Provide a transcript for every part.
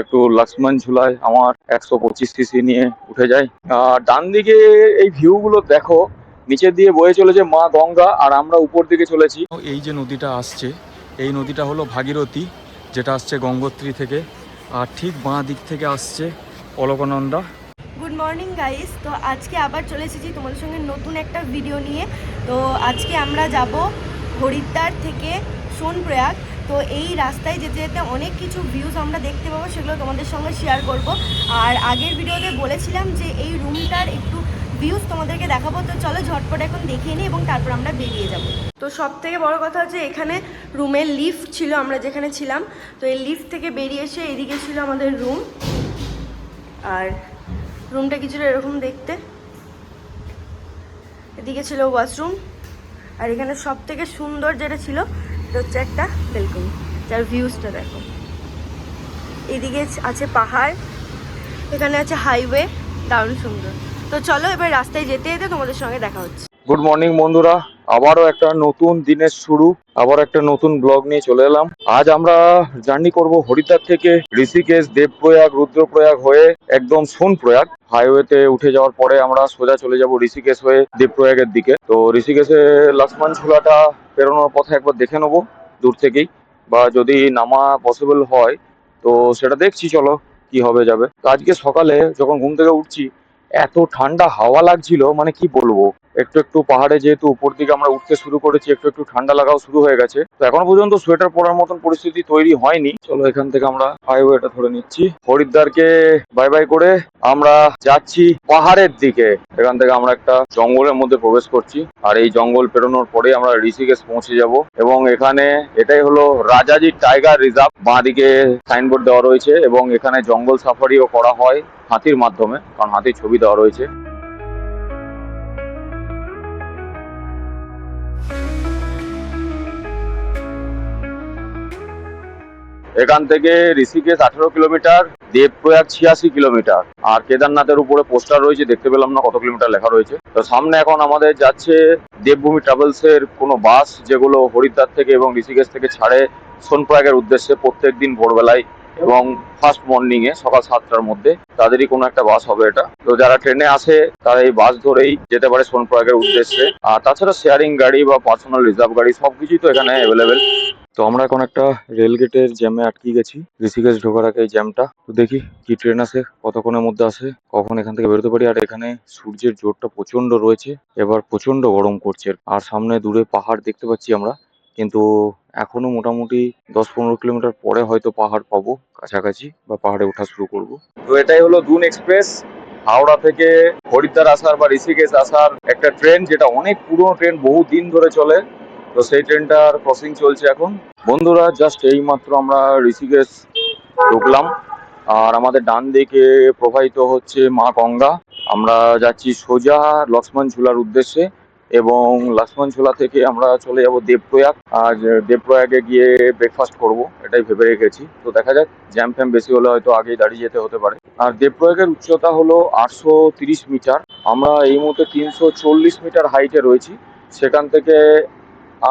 একটু লক্ষ্মণ ঝুলায় আমার একশো পঁচিশ সিসি নিয়ে উঠে যাই আর ডান দিকে এই ভিউ গুলো দেখো নিচের দিয়ে বয়ে চলেছে মা গঙ্গা আর আমরা উপর দিকে চলেছি। এই যে নদীটা আসছে এই নদীটা হলো ভাগীরথী যেটা আসছে গঙ্গোত্রী থেকে আর ঠিক বাঁ দিক থেকে আসছে অলকনন্দা। গুড মর্নিং গাইস তো আজকে আবার চলে এসেছি তোমাদের সঙ্গে নতুন একটা ভিডিও নিয়ে। তো আজকে আমরা যাব হরিদ্বার থেকে সোনপ্রয়াগ। তো এই রাস্তায় যেতে যেতে অনেক কিছু ভিউজ আমরা দেখতে পাবো, সেগুলো তোমাদের সঙ্গে শেয়ার করব। আর আগের ভিডিওতে বলেছিলাম যে এই রুমটার একটু ভিউজ তোমাদেরকে দেখাবো, তো চলো ঝটপট এখন দেখিয়ে নিই এবং তারপর আমরা বেরিয়ে যাব। তো সব থেকে বড় কথা হচ্ছে এখানে রুমের লিফট ছিল আমরা যেখানে ছিলাম, তো এই লিফট থেকে বেরিয়ে এসে এদিকে ছিল আমাদের রুম আর রুমটা কিছুটা এরকম দেখতে। এদিকে ছিল ওয়াশরুম আর এখানে সব থেকে সুন্দর যেটা ছিল হচ্ছে একটা বেলকনি, যার ভিউজটা দেখো। এদিকে আছে পাহাড়, এখানে আছে হাইওয়ে দারুণ সুন্দর। তো চলো এবার রাস্তায় যেতে যেতে তোমাদের সঙ্গে দেখা হচ্ছে। গুড মর্নিং বন্ধুরা, আবারও একটা নতুন দিনের শুরু আবার একটা নতুন ব্লগ নিয়ে চলে এলাম। আজ আমরা জার্নি করব হরিদ্বার থেকে ঋষিকেশ, দেবপ্রয়াগ, রুদ্রপ্রয়াগ হয়ে একদম সোনপ্রয়াগ। হাইওয়েতে উঠে যাওয়ার পরে আমরা সোজা চলে যাব ঋষিকেশ হয়ে দেবপ্রয়াগের দিকে। তো ঋষিকেশে লক্ষ্মণ ঝুলাটা পেরোনোর পথে একবার দেখে নেব, দূর থেকেই। বা যদি নামা পসিবল হয়, তো সেটা দেখছি, চলো কি হবে যাবে। আজকে সকালে যখন ঘুম থেকে উঠছি, এত ঠান্ডা হাওয়া লাগছিল মানে কি বলব? একটু একটু পাহাড়ে যেহেতু উপর দিকে আমরা উঠতে শুরু করেছি, একটু একটু ঠান্ডা লাগাও শুরু হয়ে গেছে। তো এখনও পর্যন্ত সোয়েটার পরার মতন পরিস্থিতি তৈরি হয়নি। চলো এখান থেকে আমরা হাইওয়েটা ধরে নিচ্ছি। হরিদ্বারকে বাই বাই করে আমরা যাচ্ছি পাহাড়ের দিকে। এখান থেকে আমরা একটা জঙ্গলের মধ্যে প্রবেশ করছি। আর এই জঙ্গল পেরোনোর পরে আমরা ঋষিকেশ পৌঁছে যাব। এবং এখানে এটাই হলো রাজাজি টাইগার রিজার্ভ। বাঁ দিকে সাইনবোর্ড দেওয়া রয়েছে এবং এখানে জঙ্গল সাফারিও করা হয় হাতির মাধ্যমে, কারণ হাতির ছবি দেওয়া রয়েছে। এখান থেকে ঋষিকেশ আঠারো কিলোমিটার, দেবপ্রয়াগ ছিয়াশি কিলোমিটার। আর কেদারনাথের উপরে পোস্টার রয়েছে, দেখতে পেলাম না কত কিলোমিটার লেখা রয়েছে। তো সামনে এখন আমাদের যাচ্ছে দেবভূমি ট্রাভেলস এর কোনো বাস, যেগুলো হরিদ্বার থেকে এবং ঋষিকেশ থেকে ছাড়ে সোনপ্রয়াগের উদ্দেশ্যে প্রত্যেক দিন ভোরবেলায় এবং ফার্স্ট মর্নিং এ সকাল সাতটার মধ্যে তাদেরই কোনো একটা বাস হবে এটা। তো যারা ট্রেনে আসে, তারা এই বাস ধরেই যেতে পারে সোনপ্রয়াগের উদ্দেশ্যে। আর তাছাড়া শেয়ারিং গাড়ি বা পার্সোনাল রিজার্ভ গাড়ি সবকিছুই তো এখানে অ্যাভেলেবেল তো আমরা এখন একটা রেল গেটের জ্যামে আটকে গেছি। ঋষিকেশ ঢোকার আগে এই জ্যামটা তো দেখি কি ট্রেন আসে, কতক্ষণের মধ্যে আসে, কখন এখান থেকে বেরোতে পারি। আর এখানে সূর্যের জোরটা প্রচণ্ড রয়েছে। এবার প্রচণ্ড গরম করছে। আর সামনে দূরে পাহাড় দেখতে পাচ্ছি আমরা। কিন্তু এখনও মোটামুটি দশ পনেরো কিলোমিটার পরে হয়তো পাহাড় পাবো কাছাকাছি বা পাহাড়ে ওঠা শুরু করব। তো এটাই হলো দুন এক্সপ্রেস, হাওড়া থেকে হরিদ্বার আসার বা ঋষিকেশ আসার একটা ট্রেন, যেটা অনেক পুরনো ট্রেন, বহু দিন ধরে চলে। তো সেই ট্রেনটার ক্রসিং চলছে এখন। বন্ধুরা জাস্ট এই মাত্র আমরা ঋষিকেশ ঢুকলাম। আর আমাদের ডান দিকে প্রবাহিত হচ্ছে মা গঙ্গা। আমরা যাচ্ছি সোজা লক্ষ্মণ ঝুলার উদ্দেশ্যে। এবং লক্ষ্মণ ঝুলা থেকে আমরা চলে যাব দেবপ্রয়াগ। আর দেবপ্রয়াগে গিয়ে ব্রেকফাস্ট করব, এটাই ভেবে রেখেছি। তো দেখা যাক জ্যাম ফ্যাম বেশি হলে হয়তো আগেই দাঁড়িয়ে যেতে হতে পারে। আর দেবপ্রয়াগের উচ্চতা হলো আটশো মিটার। আমরা এই মুহূর্তে তিনশো চল্লিশ মিটার হাইটে রয়েছি। সেখান থেকে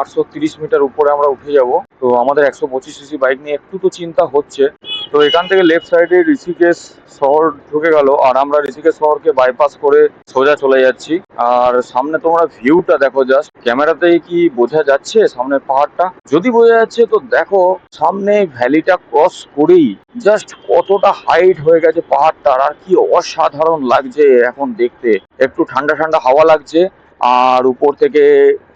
আটশো মিটার উপরে আমরা উঠে যাব। তো আমাদের একশো পঁচিশ সিসি বাইক নিয়ে একটু তো চিন্তা হচ্ছে। তো এখান থেকে লেফট সাইডে ঋষিকেশ শহর ঢুকে গেল, আর আমরা ঋষিকেশ শহরকে বাইপাস করে সোজা চলে যাচ্ছি। আর সামনে তোমরা ভিউটা দেখো জাস্ট ক্যামেরাতেই কি বোঝা যাচ্ছে সামনের পাহাড়টা? যদি বোঝা যাচ্ছে তো দেখো, সামনে ভ্যালিটা ক্রস করেই জাস্ট কতটা হাইট হয়ে গেছে পাহাড়টার, আর কি অসাধারণ লাগছে এখন দেখতে। একটু ঠান্ডা ঠান্ডা হাওয়া লাগছে। আর উপর থেকে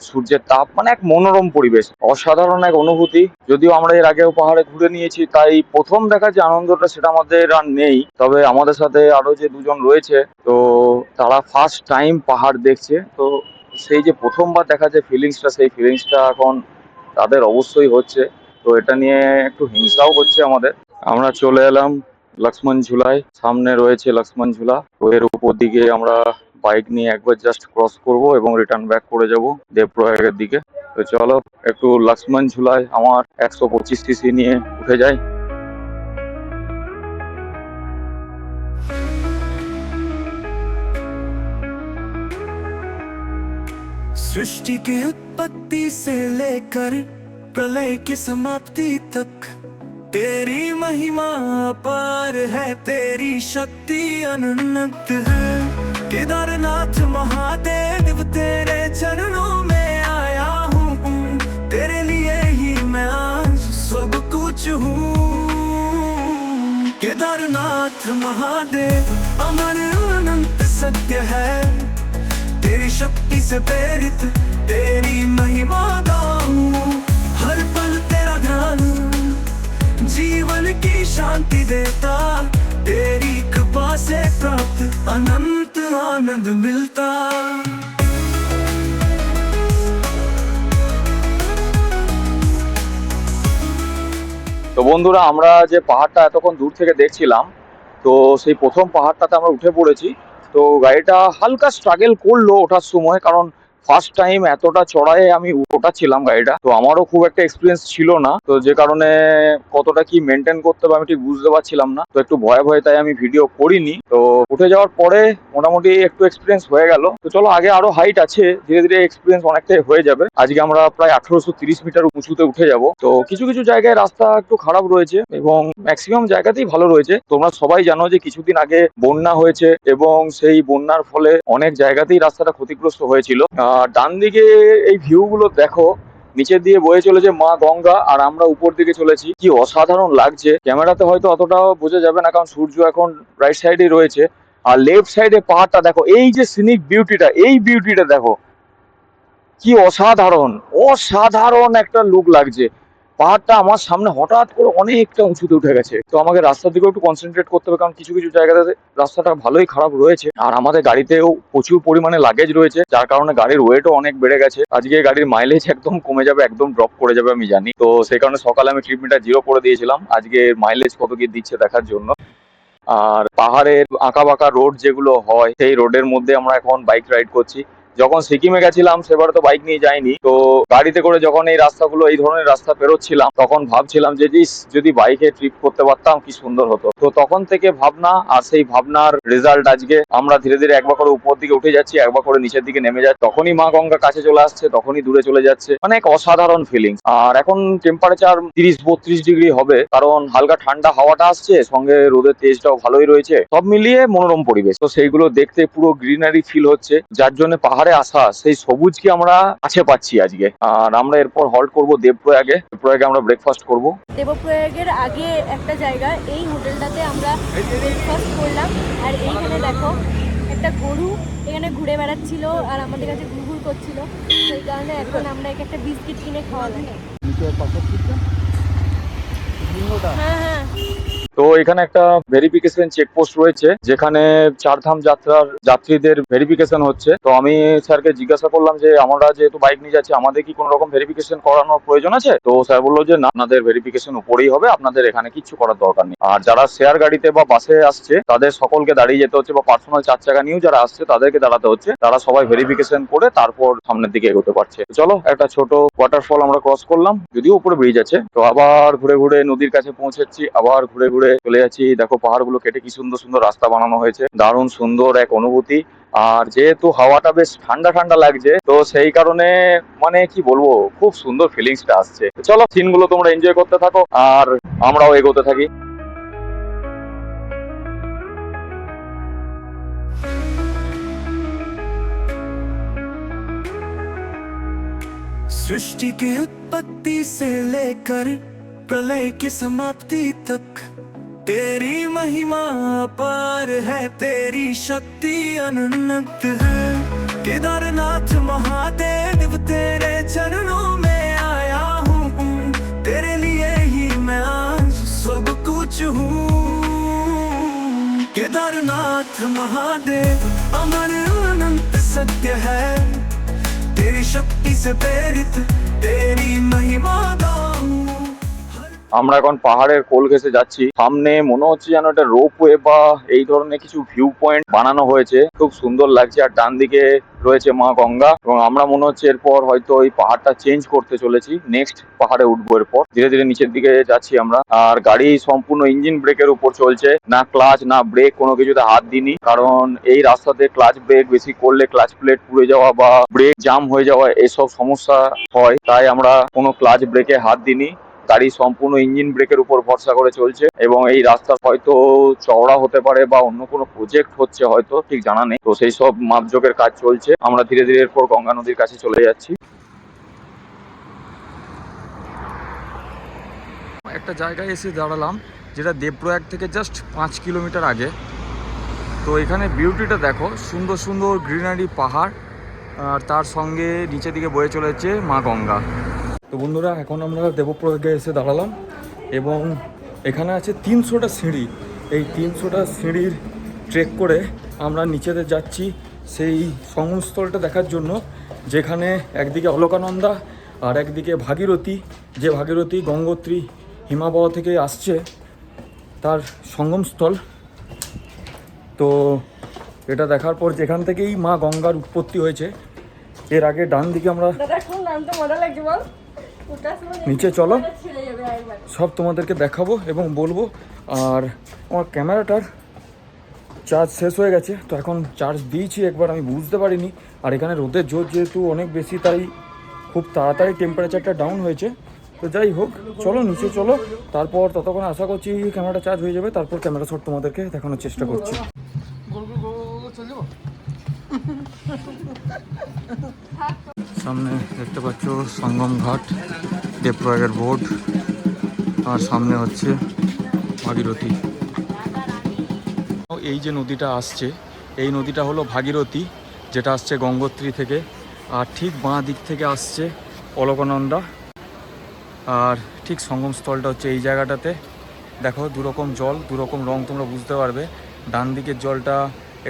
সূর্যের তাপ মানে এক মনোরম পরিবেশ, অসাধারণ এক অনুভূতি। যদিও আমরা এর আগেও পাহাড়ে ঘুরে নিয়েছি, তাই প্রথম দেখা যে আনন্দটা সেটা আমাদের আর নেই। তবে আমাদের সাথে আরও যে দুজন রয়েছে, তো তারা ফার্স্ট টাইম পাহাড় দেখছে। তো সেই যে প্রথমবার দেখা যে ফিলিংসটা সেই ফিলিংসটা এখন তাদের অবশ্যই হচ্ছে। তো এটা নিয়ে একটু হিংসাও হচ্ছে আমাদের। আমরা চলে এলাম লক্ষ্মণ ঝুলায়। সামনে রয়েছে লক্ষ্মণ ঝুলা। তো এর উপর দিকে আমরা বাইক নিয়ে একবার জাস্ট ক্রস করব এবং রিটার্ন ব্যাক করে যাব দেবপ্রয়াগের দিকে তো চলো একটু লক্ষ্মণ ঝুলায় আমার একশো পঁচিশ সিসি নিয়ে উঠে যাই सृष्टि की उत्पत्ति से लेकर प्रलय की समाप्ति तक तेरी महिमा अपार है तेरी शक्ति अनंत है केदारनाथ महादेव, तेरे चरणों में आया हूँ। तेरे लिए ही मैं आज सब कुछ हूँ। केदारनाथ महादेव, अमर अनंत सत्य है। तेरी शक्ति से प्रेरित, तेरी महिमा गाऊं। हर पल तेरा ध्यान जीवन की शांति देता। तेरी कृपा से प्राप्त अनंत आनंद मिलता তো বন্ধুরা আমরা যে পাহাড়টা এতক্ষণ দূর থেকে দেখছিলাম তো সেই প্রথম পাহাড়টাতে আমরা উঠে পড়েছি তো গাড়িটা হালকা স্ট্রাগল করলো ওঠার সময় কারণ ফার্স্ট টাইম এতটা চড়াই আমি ওঠাচ্ছিলাম গাড়িটা। তো আমারও খুব একটা এক্সপিরিয়েন্স ছিল না। তো যে কারণে কতটা কি মেনটেন করতে হবে আমি ঠিক বুঝতে পারছিলাম না। তো একটু ভয়ে ভয়ে তাই আমি ভিডিও করিনি। তো উঠে যাওয়ার পরে মোটামুটি একটু এক্সপিরিয়েন্স হয়ে গেল। তো চলো আগে আরও হাইট আছে। ধীরে ধীরে এক্সপিরিয়েন্স অনেকটাই হয়ে যাবে। আজকে আমরা প্রায় আঠারোশো তিরিশ মিটার উঁচুতে উঠে যাব। তো কিছু কিছু জায়গায় রাস্তা একটু খারাপ রয়েছে এবং ম্যাক্সিমাম জায়গাতেই ভালো রয়েছে। তোমরা সবাই জানো যে কিছুদিন আগে বন্যা হয়েছে এবং সেই বন্যার ফলে অনেক জায়গাতেই রাস্তাটা ক্ষতিগ্রস্ত হয়েছিল। ডান দিকে এই ভিউ গুলো দেখো, নিচের দিয়ে বয়ে চলেছে মা গঙ্গা, আর আমরা উপর দিকে চলেছি। কি অসাধারণ লাগছে। ক্যামেরাতে হয়তো অতটাও বোঝা যাবে না, কারণ সূর্য এখন রাইট সাইডে রয়েছে। আর লেফট সাইডে পাহাড়টা দেখো, এই যে সিনিক বিউটিটা এই বিউটিটা দেখো। কি অসাধারণ অসাধারণ একটা লুক লাগছে। পাহাড়টা আমার সামনে হঠাৎ করে অনেকটা উঁচুতে উঠে গেছে। তো আমাকে রাস্তার দিকেও একটু কনসেন্ট্রেট করতে হবে, কারণ কিছু কিছু জায়গাতে রাস্তাটা ভালোই খারাপ রয়েছে। আর আমাদের গাড়িতেও প্রচুর পরিমাণে লাগেজ রয়েছে, যার কারণে গাড়ির ওয়েটও অনেক বেড়ে গেছে। আজকে গাড়ির মাইলেজ একদম কমে যাবে, একদম ড্রপ করে যাবে আমি জানি। তো সেই কারণে সকালে আমি ট্রিপ জিরো করে দিয়েছিলাম। আজকে মাইলেজ কত কি দিচ্ছে দেখার জন্য। আর পাহাড়ের আঁকা বাঁকা রোড যেগুলো হয়, সেই রোডের মধ্যে আমরা এখন বাইক রাইড করছি। যখন সিকিমে গেছিলাম, সেবার তো বাইক নিয়ে যাইনি। তো গাড়িতে করে যখন এই রাস্তাগুলো, এই ধরনের রাস্তা পেরোচ্ছিলাম, তখন ভাবছিলাম যে যদি বাইকে ট্রিপ করতে পারতাম, কি সুন্দর হতো। তো তখন থেকে ভাবনা, আর সেই ভাবনার রেজাল্ট আজকে আমরা ধীরে ধীরে একবার করে উপর দিকে উঠে যাচ্ছি, একবার করে নিচের দিকে নেমে যাচ্ছি। তখনই মা গঙ্গা কাছে চলে আসছে, তখনই দূরে চলে যাচ্ছে। মানে এক অসাধারণ ফিলিংস আর এখন টেম্পারেচার তিরিশ বত্রিশ ডিগ্রি হবে, কারণ হালকা ঠান্ডা হাওয়াটা আসছে, সঙ্গে রোদের তেজটাও ভালোই রয়েছে। সব মিলিয়ে মনোরম পরিবেশ। তো সেইগুলো দেখতে পুরো গ্রিনারি ফিল হচ্ছে। যার জন্য পাহাড়ে আসা সেই সবুজকে আমরা কাছে পাচ্ছি আজকে। আর আমরা এরপর হল্ট করব দেবপ্রয়াগে। দেবপ্রয়াগে আমরা ব্রেকফাস্ট করব। দেবপ্রয়াগের আগে একটা জায়গা এই হোটেলটাতে আমরা ব্রেকফাস্ট করলাম। আর এইখানে দেখো একটা গরু এখানে ঘুরে বেড়াচ্ছিল আর আমাদের কাছে ঘুরঘুর করছিল। সেই কারণে এখন আমরা একে একটা বিস্কিট কিনে খাওয়ালাম হ্যাঁ হ্যাঁ। তো এখানে একটা ভেরিফিকেশন চেকপোস্ট রয়েছে, যেখানে চারধাম যাত্রার যাত্রীদের ভেরিফিকেশন হচ্ছে। তো আমি স্যারকে জিজ্ঞাসা করলাম যে, আমরা যেহেতু বাইক নিয়ে যাচ্ছি, আমাদের কি কোনো রকম ভেরিফিকেশন করানোর প্রয়োজন আছে? তো স্যার বলল যে, না, আপনাদের ভেরিফিকেশন উপরেই হবে, আপনাদের এখানে কিচ্ছু করার দরকার নেই। আর যারা শেয়ার গাড়িতে বা বাসে আসছে, তাদের সকলকে দাঁড়িয়ে যেতে হচ্ছে, বা পার্সোনাল চার চাকা নিয়েও যারা আসছে, তাদেরকে দাঁড়াতে হচ্ছে। তারা সবাই ভেরিফিকেশন করে তারপর সামনের দিকে এগোতে পারছে। চলো, একটা ছোট ওয়াটারফল আমরা ক্রস করলাম, যদিও উপরে ব্রিজ আছে। তো আবার ঘুরে ঘুরে নদীর কাছে পৌঁছেছি, আবার ঘুরে ঘুরে চলে যাচ্ছি দেখো পাহাড়গুলো কেটে কি সুন্দর সুন্দর রাস্তা বানানো হয়েছে দারুণ সুন্দর এক অনুভূতি আর যেহেতু হাওয়াটা বেশ ঠান্ডা ঠান্ডা লাগছে তো সেই কারণে মানে কি বলবো খুব সুন্দর ফিলিংসটা আসছে তো চলো সিনগুলো তোমরা এনজয় করতে থাকো আর আমরাও এগোতে থাকি सृष्टि की उत्पत्ति से लेकर प्रलय की समाप्ति तक तेरी महिमा अपार है, तेरी शक्ति अनंत है। केदारनाथ महादेव तेरे चरणों में आया हूँ। तेरे लिए ही मैं आज सब कुछ हूँ। केदारनाथ महादेव, अमर अनंत सत्य है। तेरी शक्ति से प्रेरित, तेरी महिमा गाऊं আমরা এখন পাহাড়ের কোল ঘেসে যাচ্ছি। সামনে মনে হচ্ছে যেন একটা রোপওয়ে বা এই ধরনের কিছু ভিউ পয়েন্ট বানানো হয়েছে। খুব সুন্দর লাগছে আর ডান দিকে রয়েছে মা গঙ্গা এবং আমরা মনে হচ্ছে এরপর হয়তো এই পাহাড়টা চেঞ্জ করতে চলেছি। নেক্সট পাহাড়ে উঠবো এরপর। ধীরে ধীরে নিচের দিকে যাচ্ছি আমরা। আর গাড়ি সম্পূর্ণ ইঞ্জিন ব্রেকের উপর চলছে। না ক্লাচ না ব্রেক কোনো কিছুতে হাত দিইনি। কারণ এই রাস্তাতে ক্লাচ ব্রেক বেশি করলে ক্লাচ প্লেট পুড়ে যাওয়া বা ব্রেক জাম হয়ে যাওয়া এসব সমস্যা হয়। তাই আমরা কোনো ক্লাচ ব্রেকে হাত দিইনি। গাড়ি সম্পূর্ণ ইঞ্জিন ব্রেকের উপর ভরসা করে চলছে এবং এই রাস্তা হয়তো চওড়া হতে পারে বা অন্য কোনো প্রজেক্ট হচ্ছে হয়তো, ঠিক জানা নেই। তো সেই সব মাপযোগের কাজ চলছে। আমরা ধীরে ধীরে এরপর গঙ্গা নদীর কাছে চলে যাচ্ছি। একটা জায়গায় এসে দাঁড়ালাম, যেটা দেবপ্রয়াগ থেকে জাস্ট পাঁচ কিলোমিটার আগে। তো এখানে বিউটিটা দেখো, সুন্দর সুন্দর গ্রিনারি পাহাড়, আর তার সঙ্গে নিচের দিকে বয়ে চলেছে মা গঙ্গা। তো বন্ধুরা, এখন আমরা দেবপ্রয়াগে এসে দাঁড়ালাম এবং এখানে আছে তিনশোটা সিঁড়ি। এই তিনশোটা সিঁড়ির ট্রেক করে আমরা নিচেতে যাচ্ছি সেই সঙ্গমস্থলটা দেখার জন্য, যেখানে একদিকে অলোকানন্দা আর একদিকে ভাগীরথী। যে ভাগীরথী গঙ্গোত্রী হিমাবহ থেকে আসছে তার সঙ্গমস্থল। তো এটা দেখার পর যেখান থেকেই মা গঙ্গার উৎপত্তি হয়েছে, এর আগে ডান দিকে আমরা নিচে চলো। সব তোমাদেরকে দেখাবো এবং বলব। আর আমার ক্যামেরাটার চার্জ শেষ হয়ে গেছে, তো এখন চার্জ দিয়েছি, একবার আমি বুঝতে পারিনি। আর এখানে রোদের জোর যেহেতু অনেক বেশি, তাই খুব তাড়াতাড়ি টেম্পারেচারটা ডাউন হয়েছে। তো যাই হোক, চলো নিচে চলো। তারপর ততক্ষণ আশা করছি ক্যামেরাটা চার্জ হয়ে যাবে, তারপর ক্যামেরা শট তোমাদেরকে দেখানোর চেষ্টা করছি। সামনে দেখতে পাচ্ছ সঙ্গম ঘাট, দেবপ্রয়াগের বোর্ড, আর সামনে হচ্ছে ভাগীরথী। এই যে নদীটা আসছে, এই নদীটা হলো ভাগীরথী, যেটা আসছে গঙ্গোত্রী থেকে, আর ঠিক বাঁ দিক থেকে আসছে অলকানন্দা। আর ঠিক সঙ্গমস্থলটা হচ্ছে এই জায়গাটাতে। দেখো, দুরকম জল, দুরকম রং তোমরা বুঝতে পারবে। ডান দিকের জলটা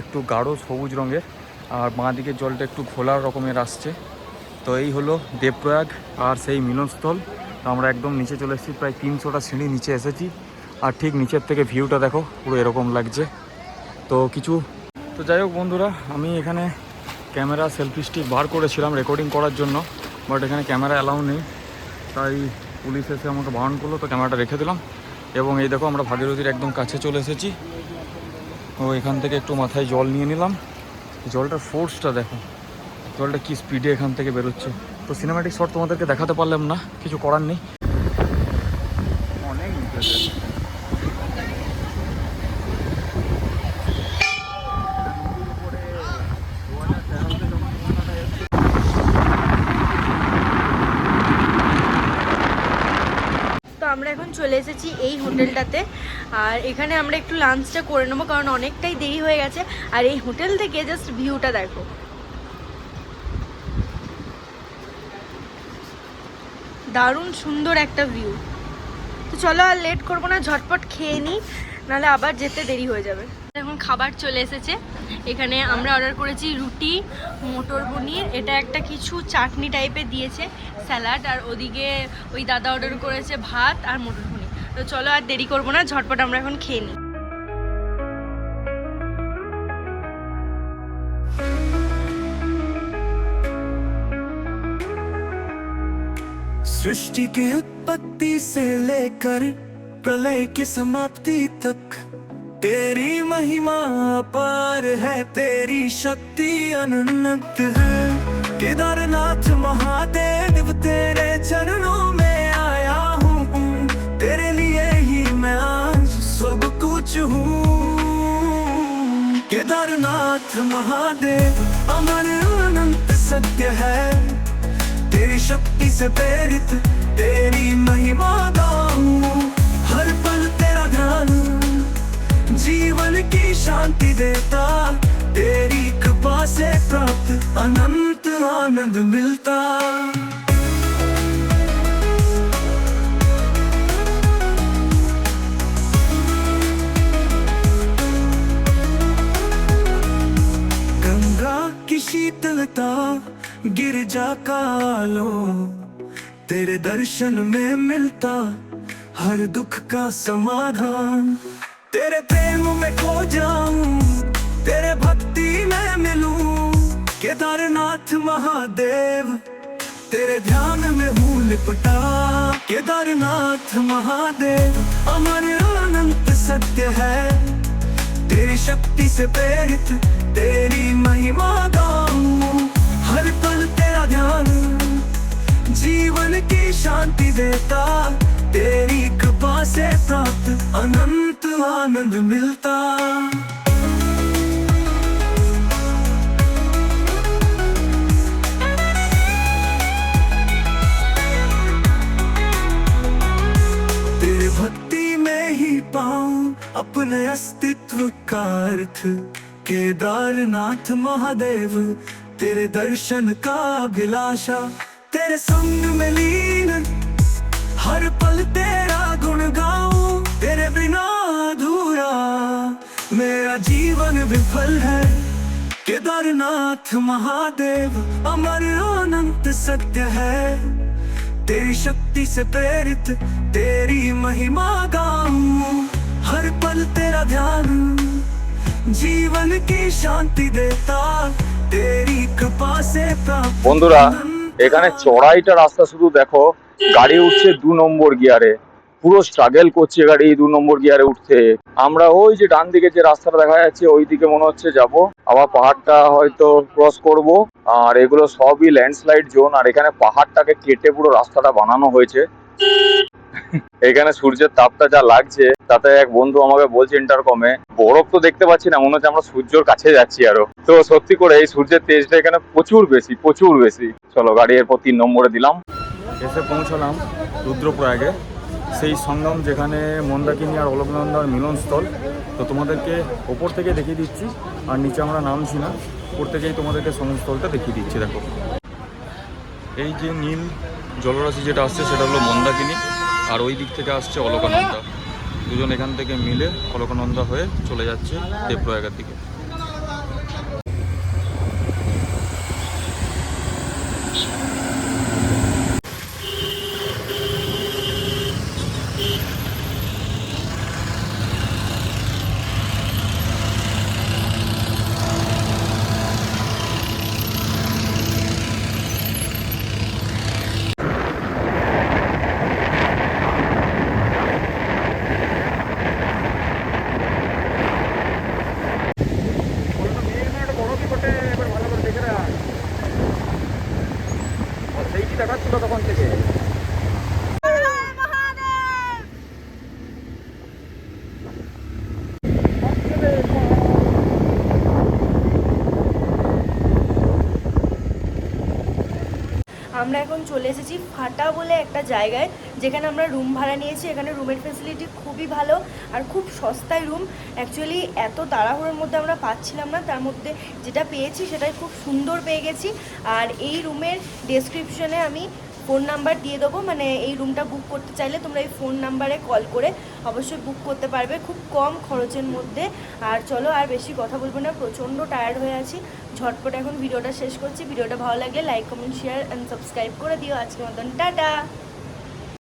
একটু গাঢ় সবুজ রঙের, আর বাঁ দিকের জলটা একটু ঘোলা রকমের আসছে। তো এই হলো দেবপ্রয়াগ আর সেই মিলনস্থল। তো আমরা একদম নিচে চলে এসেছি, প্রায় তিনশোটা সিঁড়ি নিচে এসেছি। আর ঠিক নিচের থেকে ভিউটা দেখো, পুরো এরকম লাগছে। তো কিছু, তো যাই হোক বন্ধুরা, আমি এখানে ক্যামেরা সেলফি স্টিক বার করেছিলাম রেকর্ডিং করার জন্য, বাট এখানে ক্যামেরা অ্যালাউ নেই। তাই পুলিশ এসে আমাকে বারণ করল, তো ক্যামেরাটা রেখে দিলাম। এবং এই দেখো আমরা ভাগীরথীর একদম কাছে চলে এসেছি। ও এখান থেকে একটু মাথায় জল নিয়ে নিলাম। জলটার ফোর্সটা দেখো। জলটা কি স্পিডে এখান থেকে বেরোচ্ছে? তো সিনেমাটিক শট তোমাদেরকে দেখাতে পারলাম না, কিছু করার নেই। অনেক আমরা এখন চলে এসেছি এই হোটেলটাতে। আর এখানে আমরা একটু লাঞ্চটা করে নেব, কারণ অনেকটাই দেরি হয়ে গেছে। আর এই হোটেল থেকে জাস্ট ভিউটা দেখো। দারুণ সুন্দর একটা ভিউ তো চলো আর লেট করব না, ঝটপট খেয়ে নিই, নাহলে আবার যেতে দেরি হয়ে যাবে। এখন খাবার চলে এসেছে। এখানে আমরা অর্ডার করেছি রুটি, মটর পনির। এটা একটা কিছু চাটনি টাইপের দিয়েছে স্যালাড আর ওদিকে ওই দাদা অর্ডার করেছে ভাত আর মটর পনির। তো চলো আর দেরি করব না, ঝটপট আমরা এখন খেয়ে নিই। सृष्टि की उत्पत्ति से लेकर प्रलय की समाप्ति तक। तेरी महिमा अपार है, तेरी शक्ति अनंत है। केदारनाथ महादेव तेरे चरणों में आया हूँ। तेरे लिए ही मैं आज सब कुछ हूँ। केदारनाथ महादेव अमर अनंत सत्य है। तेरी शक्ति से प्रेरित, तेरी महिमा गाऊं। हर पल तेरा ध्यान जीवन की शांति देता, तेरी कृपा से प्राप्त अनंत आनंद मिलता। गिरजा का आलो तेरे दर्शन में मिलता हर दुख का समाधान। तेरे प्रेम में खो जाऊँ, तेरे भक्ति में मिलूं, केदारनाथ महादेव, तेरे ध्यान में हूँ लिपटा। केदारनाथ महादेव, अमर अनंत सत्य है। तेरी शक्ति से प्रेरित, तेरी महिमा गाऊं जीवन की शांति देता, तेरी कृपा से प्राप्त अनंत आनंद मिलता। तेरे भक्ति में ही पाऊँ अपने अस्तित्व का अर्थ, केदारनाथ महादेव, तेरे दर्शन का अभिलाषा। तेरे संग में लीन हर पल तेरा गुण गाऊ तेरे बिना अधूरा। मेरा जीवन विफल है केदारनाथ महादेव अमर अनंत सत्य है। तेरी शक्ति से प्रेरित तेरी महिमा गाऊ। हर पल तेरा ध्यान जीवन की शांति देता तेरी कृपा से प्राप्त बंधुरा এখানে চড়াইটা রাস্তা শুধু দেখো, গাড়ি উঠছে দু নম্বর গিয়ারে। পুরো স্ট্রাগেল করছে গাড়ি দু নম্বর গিয়ারে উঠতে। আমরা ওই যে ডান দিকে যে রাস্তাটা দেখা যাচ্ছে ওই দিকে মনে হচ্ছে যাব। আবার পাহাড়টা হয়তো ক্রস করব। আর এগুলো সবই ল্যান্ডস্লাইড জোন আর এখানে পাহাড়টাকে কেটে পুরো রাস্তাটা বানানো হয়েছে। এখানে সূর্যের তাপটা যা লাগছে, তাতে এক বন্ধু আমাকে বলছে ইন্টারকমে বরফ তো দেখতে পাচ্ছি না, মনে হচ্ছে আমরা সূর্যর কাছে যাচ্ছি আরও। তো সত্যি করে এই সূর্যের তেজটা এখানে প্রচুর বেশি প্রচুর বেশি। চলো, গাড়ি এরপর তিন নম্বরে দিলাম। এসে পৌঁছলাম রুদ্রপ্রয়াগে। সেই সঙ্গম যেখানে মন্দাকিনী আর অলকনন্দার মিলনস্থল। তো তোমাদেরকে ওপর থেকে দেখিয়ে দিচ্ছি, আর নিচে আমরা নামছি না। ওপর থেকেই তোমাদেরকে সঙ্গমস্থলটা দেখিয়ে দিচ্ছি, দেখো। এই যে নীল জলরাশি যেটা আসছে, সেটা হলো মন্দাকিনী। আর ওই দিক থেকে আসছে অলকানন্দা। দুজন এখান থেকে মিলে অলকানন্দা হয়ে চলে যাচ্ছে দেবপ্রয়াগের দিকে। আমরা এখন চলে এসেছি ফাটা বলে একটা জায়গায়, যেখানে আমরা রুম ভাড়া নিয়েছি। এখানে রুমের ফেসিলিটি খুবই ভালো আর খুব সস্তায় রুম অ্যাকচুয়ালি এত তাড়াহুড়োর মধ্যে আমরা পাচ্ছিলাম না। তার মধ্যে যেটা পেয়েছি সেটাই খুব সুন্দর পেয়ে গেছি। আর এই রুমের ডেসক্রিপশনে আমি ফোন নাম্বার দিয়ে দেবো। মানে এই রুমটা বুক করতে চাইলে তোমরা এই ফোন নাম্বারে কল করে অবশ্যই বুক করতে পারবে খুব কম খরচের মধ্যে। আর চলো আর বেশি কথা বলব না, প্রচণ্ড টায়ার্ড হয়ে আছি। ঝটপট এখন ভিডিওটা শেষ করছি। ভিডিওটা ভালো লাগলে like comment share and subscribe করে দিও। আজকের মতন টাটা!